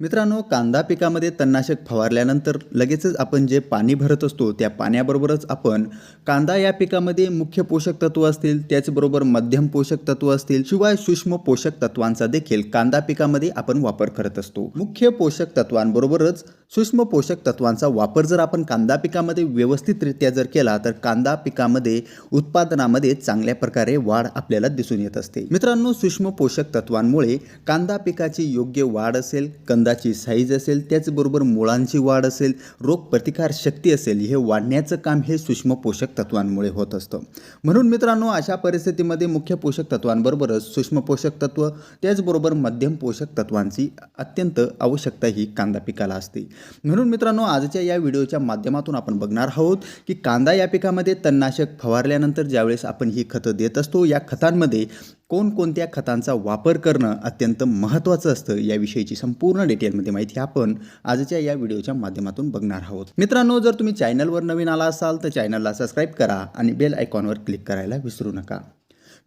मित्रांनो कांदा पिकामध्ये तणनाशक फवारल्यानंतर लगेचच आपण जे पाणी भरत असतो त्या पाण्याबरोबरच आपण कांदा या पिकामध्ये मुख्य पोषक तत्व असतील त्याचबरोबर मध्यम पोषक तत्व असतील शिवाय सूक्ष्म पोषक तत्वांचा देखील कांदा पिकामध्ये आपण वापर करत असतो. मुख्य पोषक तत्वांबरोबरच सूक्ष्म पोषक तत्वांचा वापर जर आपण कांदा पिकामध्ये व्यवस्थितरित्या जर केला तर कांदा पिकामध्ये उत्पादनामध्ये चांगल्या प्रकारे वाढ आपल्याला दिसून येत असते. मित्रांनो सूक्ष्म पोषक तत्वांमुळे कांदा पिकाची योग्य वाढ असेल कंदाची साईज असेल त्याचबरोबर मुळांची वाढ असेल रोग प्रतिकार शक्ती असेल हे वाढण्याचं काम हे सूक्ष्म पोषक तत्वांमुळे होत असतं. म्हणून मित्रांनो अशा परिस्थितीमध्ये मुख्य पोषक तत्वांबरोबरच सूक्ष्म पोषक तत्व त्याचबरोबर मध्यम पोषक तत्वांची अत्यंत आवश्यकता ही कांदा पिकाला असते. म्हणून मित्रांनो आजच्या या व्हिडिओच्या माध्यमातून आपण बघणार आहोत की कांदा या पिकामध्ये तणनाशक फवारल्यानंतर ज्यावेळेस आपण ही खतं देत असतो या खतांमध्ये कोणकोणत्या खतांचा वापर करणं अत्यंत महत्त्वाचं असतं याविषयीची संपूर्ण डिटेलमध्ये माहिती आपण आजच्या या व्हिडिओच्या माध्यमातून बघणार आहोत. मित्रांनो जर तुम्ही चॅनलवर नवीन आला असाल तर चॅनलला सबस्क्राईब करा आणि बेल आयकॉनवर क्लिक करायला विसरू नका.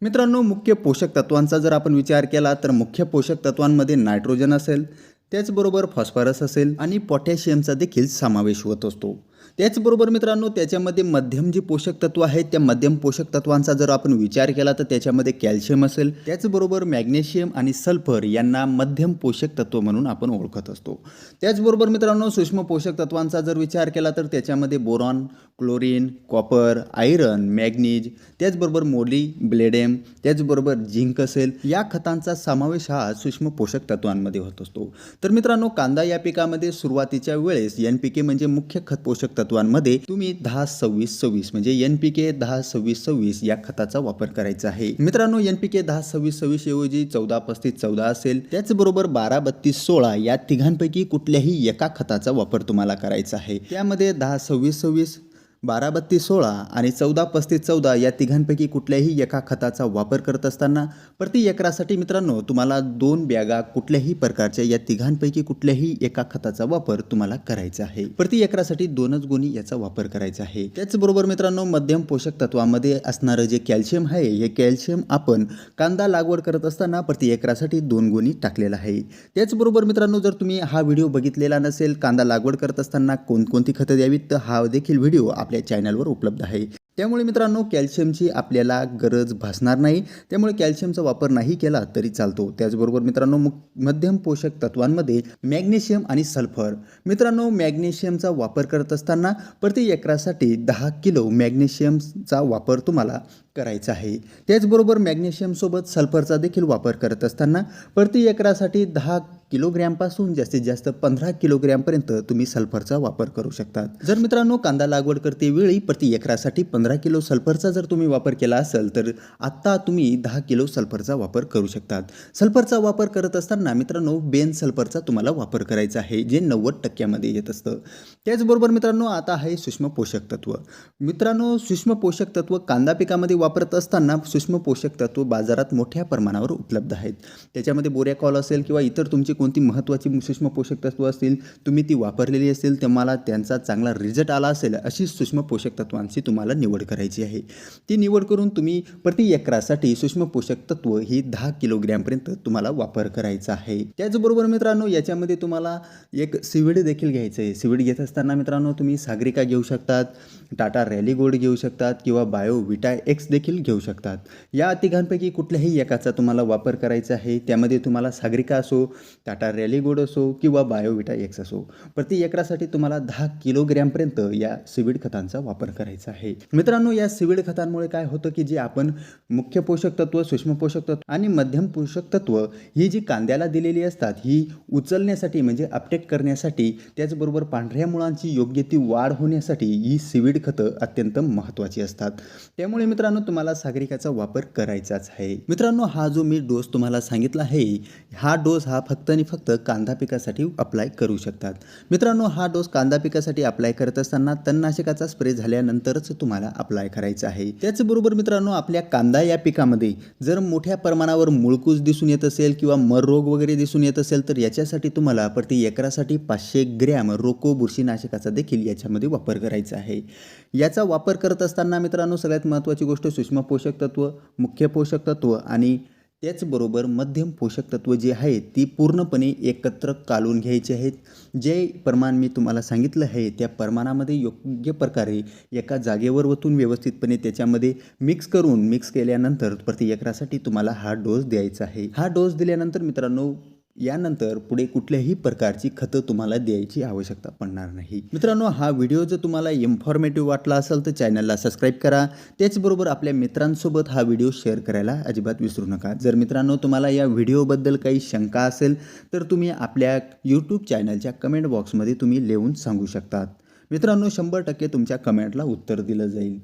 मित्रांनो मुख्य पोषक तत्वांचा जर आपण विचार केला तर मुख्य पोषक तत्वांमध्ये नायट्रोजन असेल त्याचबरोबर फॉस्फरस असेल आणि पोटॅशियमचा देखील समावेश होत असतो. त्याचबरोबर मित्रांनो त्याच्यामध्ये मध्यम जी पोषक तत्व आहेत त्या मध्यम पोषक तत्वांचा जर आपण विचार केला तर त्याच्यामध्ये कॅल्शियम असेल. त्याचबरोबर मॅग्नेशियम आणि सल्फर यांना मध्यम पोषक तत्व म्हणून आपण ओळखत असतो. त्याचबरोबर मित्रांनो सूक्ष्म पोषक तत्वांचा जर विचार केला तर त्याच्यामध्ये boron chlorine copper iron manganese त्याचबरोबर मोली ब्लेडेम त्याचबरोबर झिंक असेल या खतांचा समावेश हा सूक्ष्म पोषक तत्वांमध्ये होत असतो. तर मित्रांनो कांदा या पिकामध्ये सुरुवातीच्या वेळेस एन पी के म्हणजे मुख्य खत पोषक तत्वांमध्ये तुम्ही दहा सव्वीस सव्वीस म्हणजे एन पी के दहा सव्वीस सव्वीस या खताचा वापर करायचा आहे. मित्रांनो एन पी के दहा सव्वीस सव्वीस ऐवजी चौदा पस्तीस चौदा असेल त्याचबरोबर बारा बत्तीस सोळा या तिघांपैकी कुठल्याही एका खताचा वापर तुम्हाला करायचा आहे. त्यामध्ये दहा सव्वीस सव्वीस बारा बत्तीस सोळा आणि चौदा पस्तीस चौदा या तिघांपैकी कुठल्याही एका खताचा वापर करत असताना प्रति एकरासाठी मित्रांनो तुम्हाला दोन बॅगा कुठल्याही प्रकारच्या या तिघांपैकी कुठल्याही एका खताचा वापर तुम्हाला करायचा आहे. प्रति एकरासाठी दोनच गुणी याचा वापर करायचा आहे. त्याचबरोबर मित्रांनो मध्यम पोषक तत्वामध्ये असणारं जे कॅल्शियम आहे हे कॅल्शियम आपण कांदा लागवड करत असताना प्रति एकरासाठी दोन गुणी टाकलेला आहे. त्याचबरोबर मित्रांनो जर तुम्ही हा व्हिडिओ बघितलेला नसेल कांदा लागवड करत असताना कोणकोणती खतं द्यावीत तर हा देखील व्हिडिओ आपल्या चॅनलवर उपलब्ध आहे. त्यामुळे मित्रांनो कॅल्शियमची आपल्याला गरज भासणार नाही. त्यामुळे कॅल्शियमचा वापर नाही केला तरी चालतो. त्याचबरोबर मित्रांनो मध्यम पोषक तत्वांमध्ये मॅग्नेशियम आणि सल्फर. मित्रांनो मॅग्नेशियमचा वापर करत असताना प्रति एकरासाठी दहा किलो मॅग्नेशियमचा वापर तुम्हाला करायचं आहे. त्याचबरोबर मॅग्नेशियमसोबत सल्फरचा देखील वापर करत असताना प्रति एकरासाठी दहा किलोग्रॅमपासून जास्तीत जास्त पंधरा किलोग्रॅमपर्यंत तुम्ही सल्फरचा वापर करू शकतात जर मित्रांनो कांदा लागवड करते वेळी प्रति एकरासाठी पंधरा किलो सल्फरचा जर तुम्ही वापर केला असेल तर आत्ता तुम्ही दहा किलो सल्फरचा वापर करू शकतात. सल्फरचा वापर करत असताना मित्रांनो बेन सल्फरचा तुम्हाला वापर करायचा आहे जे नव्वद टक्क्यामध्ये येत असतं. त्याचबरोबर मित्रांनो आता आहे सूक्ष्म पोषक तत्व. मित्रांनो सूक्ष्म पोषक तत्व कांदा पिकामध्ये वापरत असताना सूक्ष्म पोषक तत्व बाजारात मोठ्या प्रमाणावर उपलब्ध आहेत. त्याच्यामध्ये बोऱ्याकॉल असेल किंवा इतर तुमची कोणती महत्त्वाची सूक्ष्म पोषक तत्व असतील तुम्ही ती वापरलेली असेल तुम्हाला त्यांचा चांगला रिझल्ट आला असेल अशी सूक्ष्म पोषक तत्वांची तुम्हाला निवड करायची आहे. ती निवड करून तुम्ही प्रति एकरासाठी सूक्ष्म पोषक तत्व ही दहा किलोग्रॅमपर्यंत तुम्हाला वापर करायचा आहे. त्याचबरोबर मित्रांनो याच्यामध्ये तुम्हाला एक सिविड देखील घ्यायचं आहे सिविड घेत असताना मित्रांनो तुम्ही सागरिका घेऊ शकतात टाटा रॅली गोल्ड घेऊ शकतात किंवा बायो विटा एक्स देखील घेऊ शकतात. या तिघांपैकी कुठल्याही एकाचा तुम्हाला वापर करायचा आहे त्यामध्ये तुम्हाला सागरिका असो टाटा रॅली गोड असो किंवा बायोविटा एक्स असो प्रति एकरासाठी तुम्हाला दहा किलोग्रॅमपर्यंत या सिविड खतांचा वापर करायचा आहे. मित्रांनो या सिविड खतांमुळे काय होतं की जे आपण मुख्य पोषक तत्व सूक्ष्म पोषक तत्व आणि मध्यम पोषक तत्व ही जी कांद्याला दिलेली असतात ही उचलण्यासाठी म्हणजे अपटेक करण्यासाठी त्याचबरोबर पांढऱ्या मुळांची योग्य ती वाढ होण्यासाठी ही सिविड खतं अत्यंत महत्त्वाची असतात. त्यामुळे मित्रांनो तुम्हाला सागरिकाचा वापर करायचाच आहे. मित्रांनो हा जो मी डोस तुम्हाला सांगितला आहे हा डोस हा फक्त आणि फक्त कांदा पिकासाठी अप्लाय करू शकतात. मित्रांनो हा डोस कांदा पिकासाठी अप्लाय करत असताना तणनाशकाचा स्प्रे झाल्यानंतरच तुम्हाला अप्लाय करायचा आहे. त्याचबरोबर मित्रांनो आपल्या कांदा या पिकामध्ये जर मोठ्या प्रमाणावर मुळकूस दिसून येत असेल किंवा मर रोग वगैरे दिसून येत असेल तर याच्यासाठी तुम्हाला प्रति एकरासाठी पाचशे ग्रॅम रोको बुरशीनाशकाचा देखील याच्यामध्ये वापर करायचा आहे. याचा वापर करत असताना मित्रांनो सगळ्यात महत्त्वाची गोष्ट सूक्ष्म पोषक तत्व मुख्य पोषक तत्व आणि त्याचबरोबर मध्यम पोषक तत्व जी आहेत ती पूर्णपणे एकत्र कालून घ्यायची आहेत. जे प्रमाण मी तुम्हाला सांगितलं आहे त्या प्रमाणामध्ये योग्य प्रकारे एका जागेवर वतून व्यवस्थितपणे त्याच्यामध्ये मिक्स करून मिक्स केल्यानंतर प्रति एकरासाठी तुम्हाला हा डोस द्यायचा आहे. हा डोस दिल्यानंतर मित्रांनो यानंतर पुढे कुठल्याही प्रकारची खतं तुम्हाला द्यायची आवश्यकता पडणार नाही. मित्रांनो हा व्हिडिओ जर तुम्हाला इन्फॉर्मेटिव्ह वाटला असेल तर चॅनलला सबस्क्राईब करा. त्याचबरोबर आपल्या मित्रांसोबत हा व्हिडिओ शेअर करायला अजिबात विसरू नका. जर मित्रांनो तुम्हाला या व्हिडिओबद्दल काही शंका असेल तर तुम्ही आपल्या यूट्यूब चॅनलच्या कमेंट बॉक्समध्ये तुम्ही लिहून सांगू शकतात. मित्रांनो शंभर टक्के तुमच्या कमेंटला उत्तर दिलं जाईल.